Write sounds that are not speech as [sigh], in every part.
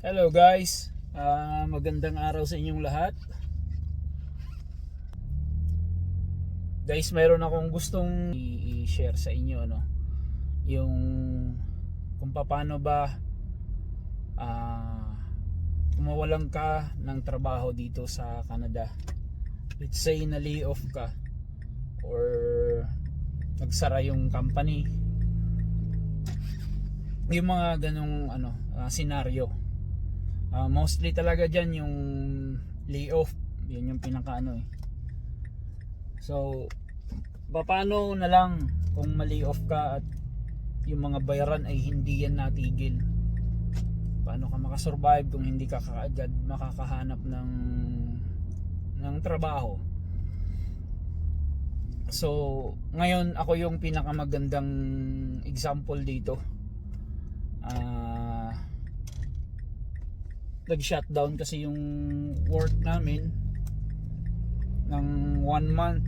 Hello guys, Ah, magandang araw sa inyong lahat. Guys, mayroon akong gustong i-share sa inyo no. Yung kung paano ba ah kumawalan ka ng trabaho dito sa Canada. Let's say na lay off ka or nagsara yung company. Yung mga ganong ano, ah, senaryo. Ah, mostly talaga dyan yung layoff. Yun yung pinaka ano eh. So, paano na lang kung ma-layoff ka at yung mga bayaran ay hindi yan natigil? Paano ka makasurvive kung hindi ka kaagad makakahanap ng ng trabaho? So, ngayon ako yung pinakamagandang example dito. Ah nag-shutdown kasi yung work namin ng one month.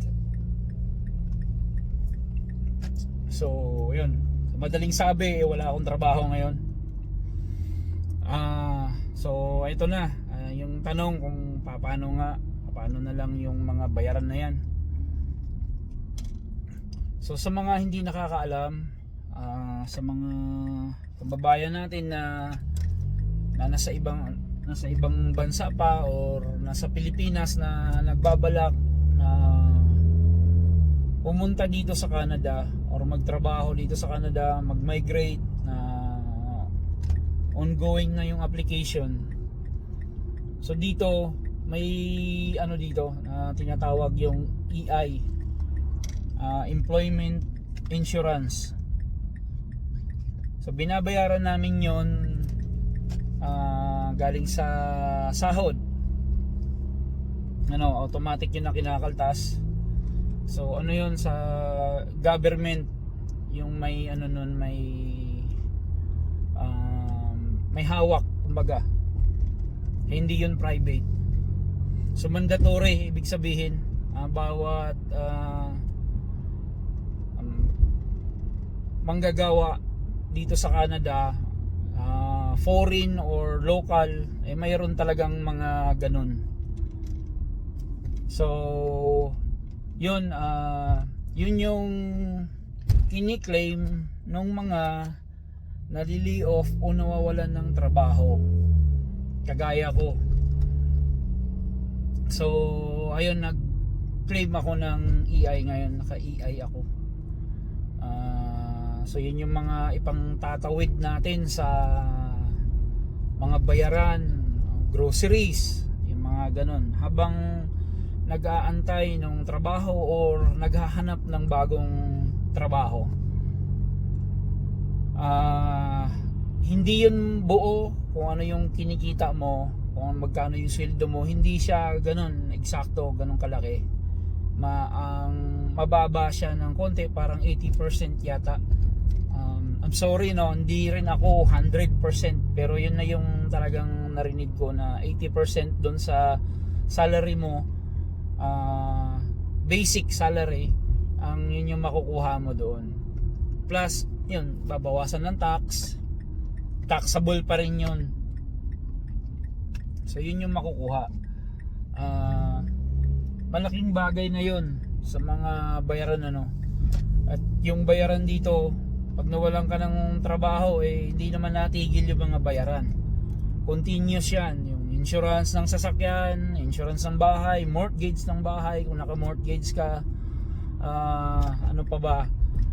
So, yun. Madaling sabi, eh, wala akong trabaho ngayon. Ah, so ito na. Ah, yung tanong kung paano nga, paano na lang yung mga bayaran na yan. So sa mga hindi nakakaalam, ah, sa mga kababayan natin na na nasa ibang nasa ibang bansa pa or nasa Pilipinas na nagbabalak na pumunta dito sa Canada or magtrabaho dito sa Canada, mag-migrate na ongoing na yung application. So dito may ano dito na tinatawag yung EI ah, Employment Insurance. So binabayaran namin 'yon ah, galing sa sahod. Ano, automatic 'yun na kinakaltas. So ano 'yun sa government yung may ano nun may um, may hawak kumbaga. Hindi 'yun private. So mandatory ibig sabihin ah, bawat ah, um, manggagawa dito sa Canada foreign or local eh mayroon talagang mga ganun. So yun ah, yun yung kiniklaim ng mga nalili off o nawawalan ng trabaho. Kagaya ko. So ayun nag claim ako ng EI ngayon. Naka EI ako. Ah, so yun yung mga ipang tatawid natin sa mga bayaran, groceries, yung mga ganun. Habang nag-aantay ng trabaho or naghahanap ng bagong trabaho. Ah, hindi yun buo kung ano yung kinikita mo, kung magkano yung sweldo mo, hindi siya ganun, eksakto, ganun kalaki. Ma ang mababa siya ng konti, parang 80% yata. I'm sorry no, hindi rin ako 100% pero yun na yung talagang narinig ko na 80% doon sa salary mo ah, basic salary ang yun yung makukuha mo doon. Plus, yun, babawasan ng tax. Taxable pa rin yun. So yun yung makukuha. Ah, malaking bagay na yun sa mga bayaran ano. At yung bayaran dito, pag nawalan ka ng trabaho eh hindi naman natigil yung mga bayaran. Continuous yan, yung insurance ng sasakyan, insurance ng bahay, mortgage ng bahay kung naka-mortgage ka. Ah, ano pa ba?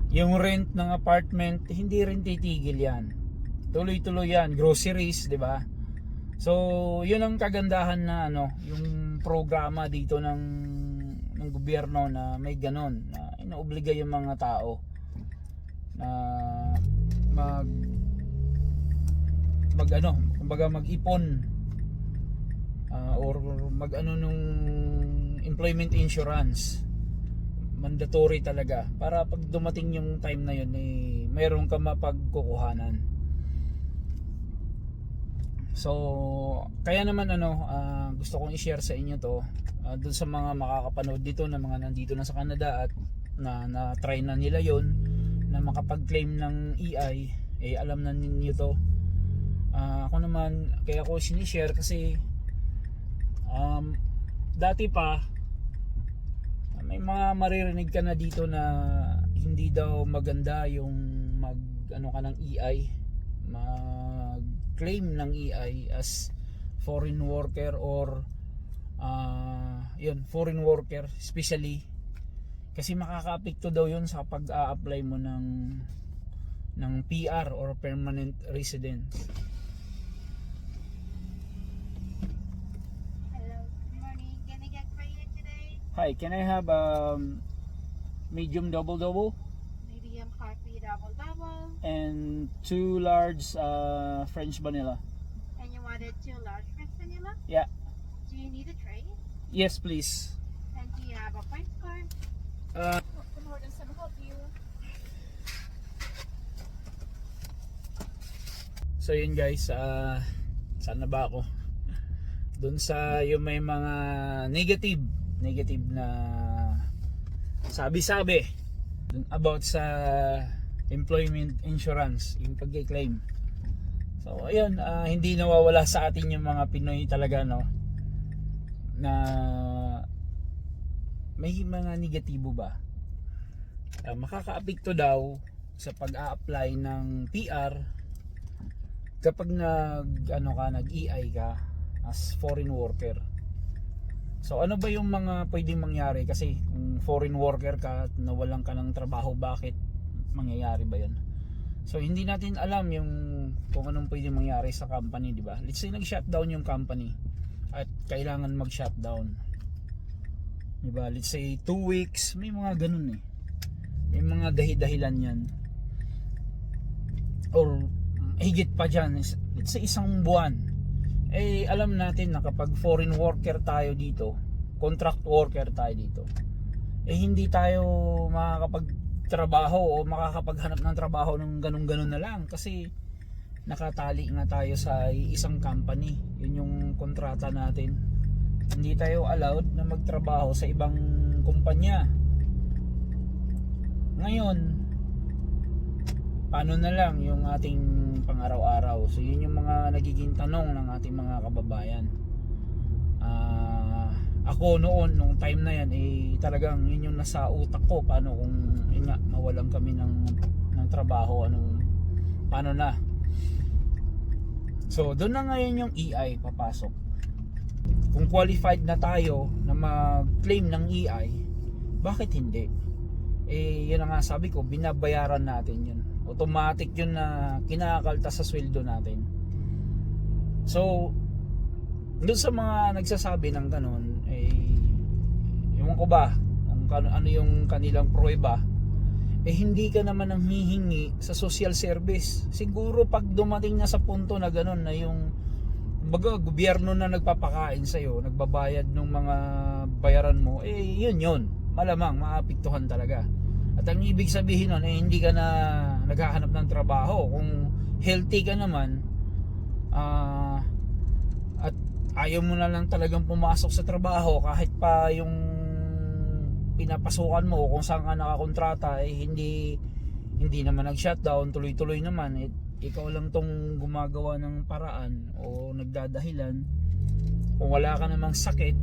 Yung rent ng apartment, hindi rin titigil yan. Tuloy-tuloy yan, groceries, 'di ba? So, yun ang kagandahan na ano, yung programa dito ng ng gobyerno na may ganon na inoobliga yung mga tao na mag mag ano, kumbaga mag-ipon ah, or mag ano nung employment insurance. Mandatory talaga. Para pag dumating yung time na yun eh mayroon ka mapagkukuhanan. So, kaya naman ano, ah, gusto kong i-share sa inyo to ah, dun sa mga makakapanood dito na mga nandito na sa Canada at na na try na nila yon na makapag-claim ng EI eh alam na ninyo to Ah, ako naman, kaya ako sinishare kasi um, dati pa may mga maririnig ka na dito na hindi daw maganda yung mag ano ka ng EI mag claim ng EI as foreign worker or ah yun foreign worker especially kasi makakaapekto daw yun sa pag-a-apply mo ng ng PR or permanent residence Hello, good morning. Can I get for you today? Hi, can I have um, medium double double Medium coffee double double. and two large uh, French vanilla? And you wanted two large French vanilla? Yeah. Do you need a tray? Yes, please. And do you have a points card? Uh, so yun guys, uh, saan na ba ako? Doon sa yung may mga negative, negative na sabi-sabi about sa employment insurance, yung pag-claim. So ayun, ah, hindi nawawala sa atin yung mga Pinoy talaga no na may mga negatibo ba? Ah, makakaapekto daw sa pag-a-apply ng PR kapag nag ano ka nag-EI ka as foreign worker. So ano ba yung mga pwedeng mangyari kasi kung foreign worker ka at nawalan ka ng trabaho bakit mangyayari ba 'yon? So hindi natin alam yung kung anong pwedeng mangyari sa company, di ba? Let's say nag-shutdown yung company at kailangan mag-shutdown. Di ba? Let's say 2 weeks, may mga ganun eh. May mga dahi-dahilan 'yan. Or higit pa dyan, let's say isang buwan, eh alam natin na kapag foreign worker tayo dito, contract worker tayo dito, eh hindi tayo makakapagtrabaho o makakapaghanap ng trabaho ng ganun-ganun na lang kasi nakatali nga tayo sa isang company. Yun yung kontrata natin. Hindi tayo allowed na magtrabaho sa ibang kumpanya. Ngayon, paano na lang yung ating pang-araw-araw. So yun yung mga nagiging tanong ng ating mga kababayan. Ah, ako noon nung time na yan eh talagang yun yung nasa utak ko paano kung yun nga mawalan kami ng ng trabaho anong paano na. So doon na ngayon yung EI papasok. Kung qualified na tayo na mag-claim ng EI, bakit hindi? eh yun na nga sabi ko binabayaran natin yun. Automatic yun na kinakalta sa sweldo natin. So doon sa mga nagsasabi ng ganun eh ewan ko ba kano, ano yung kanilang pruweba eh hindi ka naman ang hihingi sa social service. Siguro pag dumating na sa punto na ganun na yung baga gobyerno na nagpapakain sa'yo nagbabayad ng mga bayaran mo eh yun yun. Malamang maapektuhan talaga. At ang ibig sabihin nun eh hindi ka na naghahanap ng trabaho. Kung healthy ka naman ah, at ayaw mo na lang talagang pumasok sa trabaho kahit pa yung pinapasukan mo kung saan ka nakakontrata eh hindi hindi naman nag-shutdown tuloy-tuloy naman eh, ikaw lang tong gumagawa ng paraan o nagdadahilan kung wala ka namang sakit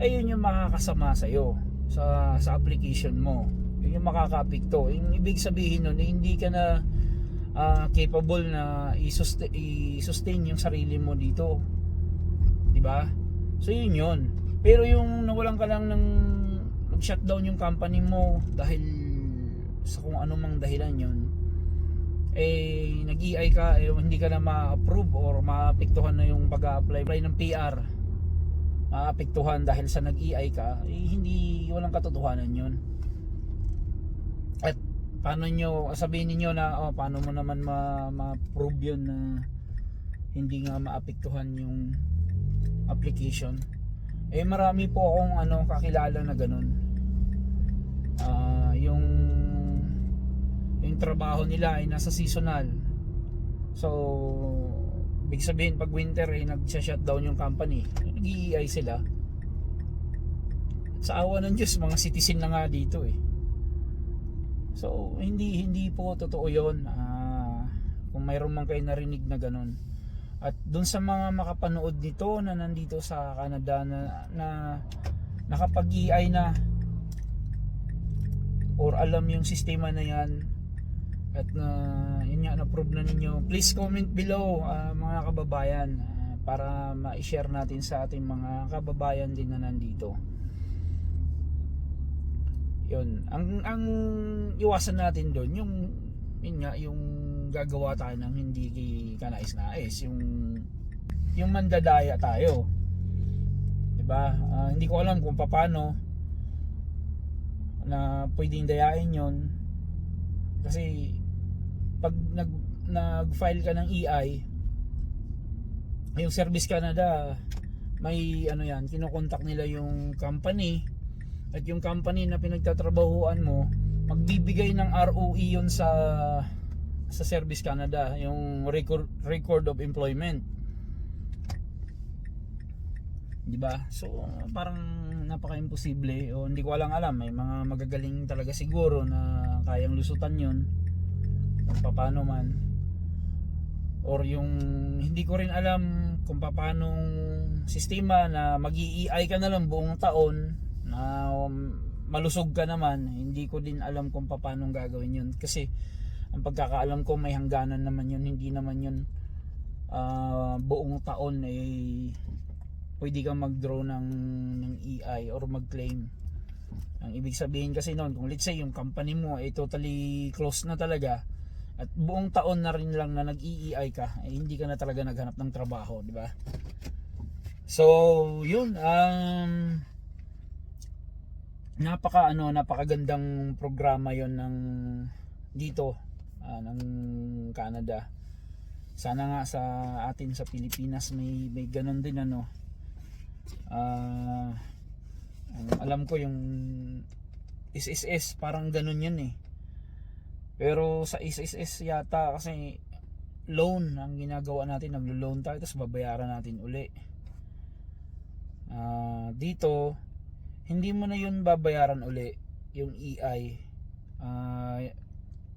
ay yun yung makakasama sa iyo sa sa application mo. Yun yung makakapikto yung ibig sabihin nun eh, hindi ka na ah, capable na i-sustain, i-sustain yung sarili mo dito. Di ba? So yun yun. Pero yung nawalan ka lang ng nag-shutdown yung company mo dahil sa kung ano mang dahilan yun eh nag-EI ka eh, hindi ka na ma-approve or maapektuhan na yung pag-apply ng PR maapektuhan dahil sa nag-EI ka eh, hindi walang katotohanan yun. At paano nyo sabihin niyo na oh, paano mo naman ma- ma-prove yun na hindi nga maapektuhan yung application? Eh marami po akong ano kakilala na ganun. Ah, yung yung trabaho nila ay nasa seasonal. So big sabihin pag winter ay nag-shutdown yung company. nag-EI sila. Sa awa ng Diyos mga citizen na nga dito eh. So hindi hindi po totoo yon Ah, kung mayroon man kayo narinig na ganun. At dun sa mga makapanood nito na nandito sa Canada na, na nakapag-EI na or alam yung sistema na yan at na yun nga na-prove na ninyo. Please comment below ah, mga kababayan ah, para ma-share natin sa ating mga kababayan din na nandito. Yun. Ang ang iwasan natin doon yung yun nga yung gagawa tayo ng hindi kanais-nais yung yung mandadaya tayo. 'di ba Ah, hindi ko alam kung paano na pwedeng dayain yon kasi pag nag nag-file ka ng EI yung Service Canada may ano yan kinokontak nila yung company. At yung company na pinagtatrabahuan mo magbibigay ng ROE yun sa sa Service Canada yung record record of employment. Di ba so parang napaka-imposible. O hindi ko alam alam. May mga magagaling talaga siguro na kayang lusutan yun kung paano man. Or yung hindi ko rin alam kung paano sistema na mag EI ka na lang buong taon na um, malusog ka naman. Hindi ko din alam kung paano gagawin yun. Kasi ang pagkakaalam ko may hangganan naman yun. Hindi naman yun ah, buong taon eh pwede kang mag-draw ng, ng EI or mag-claim. Ang ibig sabihin kasi noon kung let's say yung company mo ay totally close na talaga at buong taon na rin lang na nag-EEI ka, eh, hindi ka na talaga naghanap ng trabaho, di ba? So, yun, um, napaka ano, napakagandang programa yon ng dito ah, ng Canada. Sana nga sa atin sa Pilipinas may may ganun din ano. Ang alam ko yung SSS parang ganun yan eh. Pero sa SSS yata kasi loan ang ginagawa natin, naglo-loan tayo tapos babayaran natin uli. Ah, dito hindi mo na yun babayaran uli yung EI. Ah,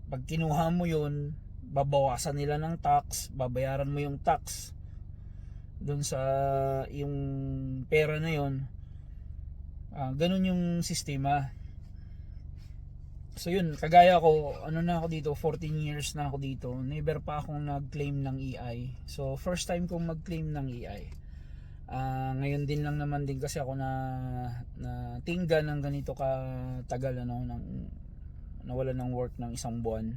pag kinuha mo yun, babawasan nila ng tax, babayaran mo yung tax doon sa yung pera na yun. Ah, ganun yung sistema. So yun, kagaya ko, ano na ako dito, 14 years na ako dito. Never pa akong nag-claim ng EI. So first time kong mag-claim ng EI. Ah, ngayon din lang naman din kasi ako na na tingga ng ganito ka tagal ano ng nawala ng work ng isang buwan.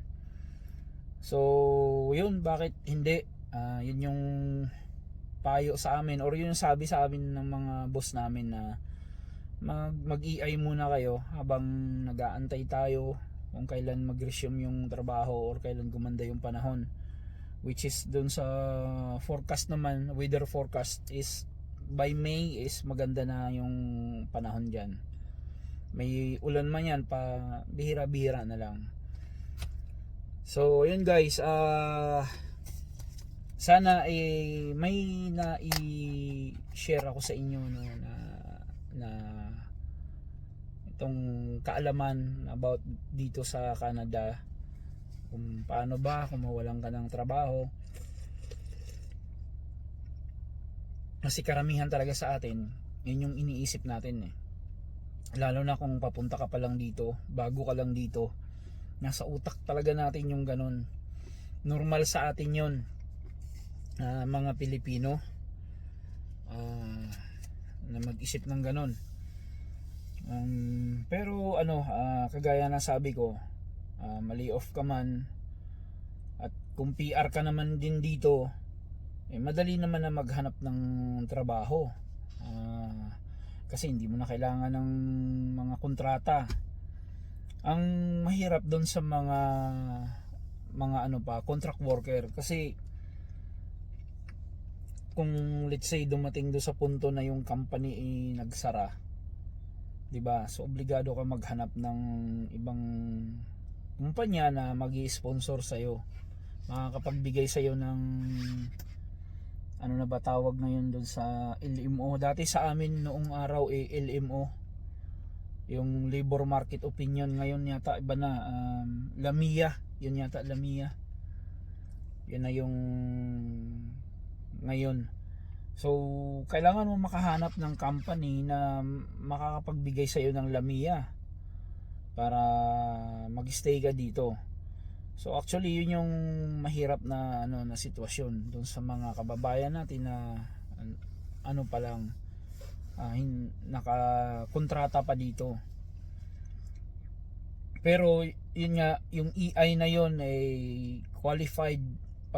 So yun, bakit hindi? Ah, yun yung payo sa amin or yun yung sabi sa amin ng mga boss namin na mag, mag-EI muna kayo habang nag-aantay tayo kung kailan mag-resume yung trabaho or kailan gumanda yung panahon. Which is dun sa forecast naman weather forecast is by May is maganda na yung panahon dyan. May ulan man yan pa bihira-bihira na lang. So yun guys ah sana eh may na i-share ako sa inyo no, na na itong kaalaman about dito sa Canada. Kung paano ba kung mawalan ka ng trabaho. Kasi karamihan talaga sa atin yun yung iniisip natin eh. Lalo na kung papunta ka pa lang dito bago ka lang dito nasa utak talaga natin yung ganun. Normal sa atin yun ah, mga Pilipino ah, na mag-isip ng ganun Um, pero ano, ah, kagaya na sabi ko, ah, mali off ka man at kung PR ka naman din dito, eh, madali naman na maghanap ng trabaho. Ah, kasi hindi mo na kailangan ng mga kontrata. Ang mahirap doon sa mga mga ano pa, contract worker kasi kung let's say dumating do sa punto na yung company ay nagsara 'di ba? So obligado ka maghanap ng ibang kumpanya na magi-sponsor sa iyo. Makakapagbigay sa iyo ng ano na ba tawag ngayon doon sa LMO. Dati sa amin noong araw eh LMO. Yung labor market opinion ngayon yata iba na um, Lamia, yun yata Lamia. Yun na yung ngayon. So, kailangan mo makahanap ng company na makakapagbigay sa iyo ng lamia para magstay ka dito. So actually yun yung mahirap na ano na sitwasyon doon sa mga kababayan natin na an- ano pa lang ah, hin, nakakontrata pa dito. Pero yun nga yung EI na yun ay qualified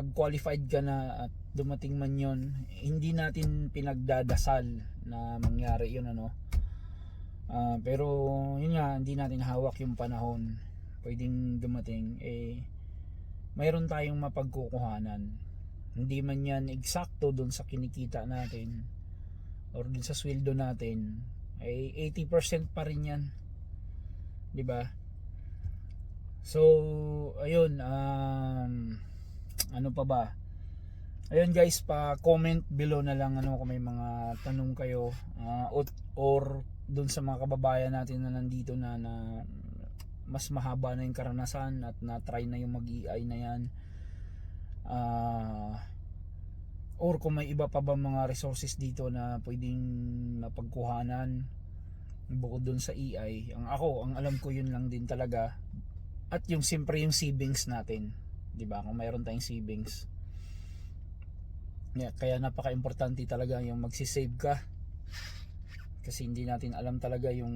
pag qualified ka na at dumating man yun hindi natin pinagdadasal na mangyari yun ano. Ah, pero yun nga hindi natin hawak yung panahon. Pwedeng dumating eh mayroon tayong mapagkukuhanan. Hindi man yan eksakto doon sa kinikita natin or doon sa sweldo natin ay 80% pa rin yan. Di ba? So ayun um, ano pa ba? Ayun guys pa comment below na lang ano kung may mga tanong kayo ah, or, or doon sa mga kababayan natin na nandito na, na mas mahaba na yung karanasan at na-try na yung mag-EI na yan. Ah, or kung may iba pa ba mga resources dito na pwedeng mapagkuhanan bukod doon sa EI ang ako ang alam ko yun lang din talaga. At yung siyempre yung savings natin 'di ba? Kung mayroon tayong savings. Yeah, kaya napaka-importante talaga yung magsisave ka. Kasi hindi natin alam talaga yung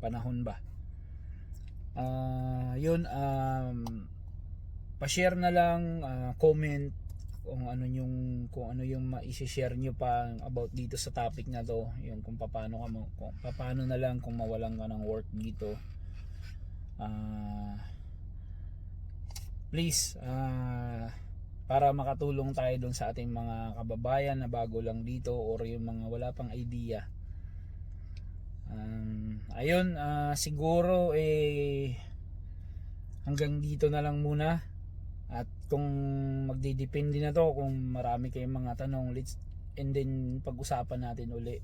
panahon ba. Ah, yun um pa-share na lang ah, comment kung ano yung kung ano yung ma-share nyo pa about dito sa topic na to. Yung kung paano ka mo kung paano na lang kung mawalan ka ng work dito. Ah please ah para makatulong tayo dun sa ating mga kababayan na bago lang dito or yung mga wala pang idea Um, ayun, ah, siguro eh hanggang dito na lang muna. At kung magdidepende na to, kung marami kayong mga tanong, let's and then pag-usapan natin uli.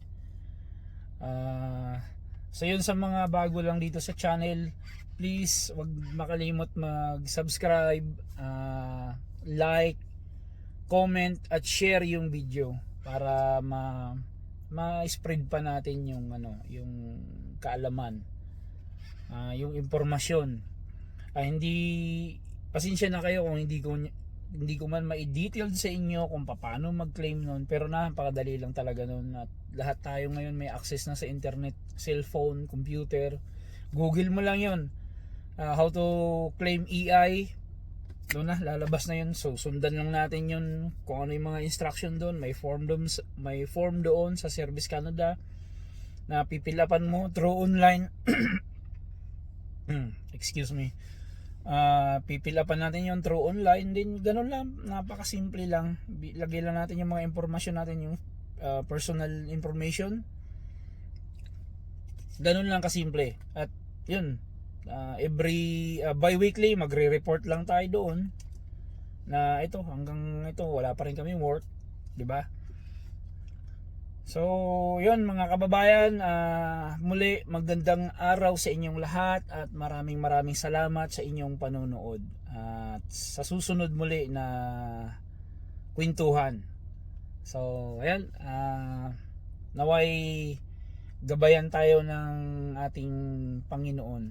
Ah, so yun sa mga bago lang dito sa channel, please wag makalimot mag-subscribe, ah, like, comment at share yung video para ma ma-spread pa natin yung ano, yung kaalaman. Ah, yung impormasyon. Ah, hindi pasensya na kayo kung hindi ko hindi ko man ma-detail sa inyo kung paano mag-claim noon pero napakadali lang talaga noon at lahat tayo ngayon may access na sa internet, cellphone, computer. Google mo lang 'yon. Ah, how to claim EI, doon na lalabas na yun. So sundan lang natin yun kung ano yung mga instruction doon. May form doon may form doon sa Service Canada na pipilapan mo through online. [coughs] Excuse me. Ah, pipilapan natin yun through online din. Ganun lang. Napakasimple lang. Lagay lang natin yung mga information natin yung ah, personal information. Ganun lang kasimple. At yun uh, every uh, bi-weekly magre-report lang tayo doon na ito hanggang ito wala pa rin kami work di ba So, yun mga kababayan, ah, muli magandang araw sa inyong lahat at maraming maraming salamat sa inyong panonood. At sa susunod muli na kwentuhan. So, ayan, ah, naway gabayan tayo ng ating Panginoon.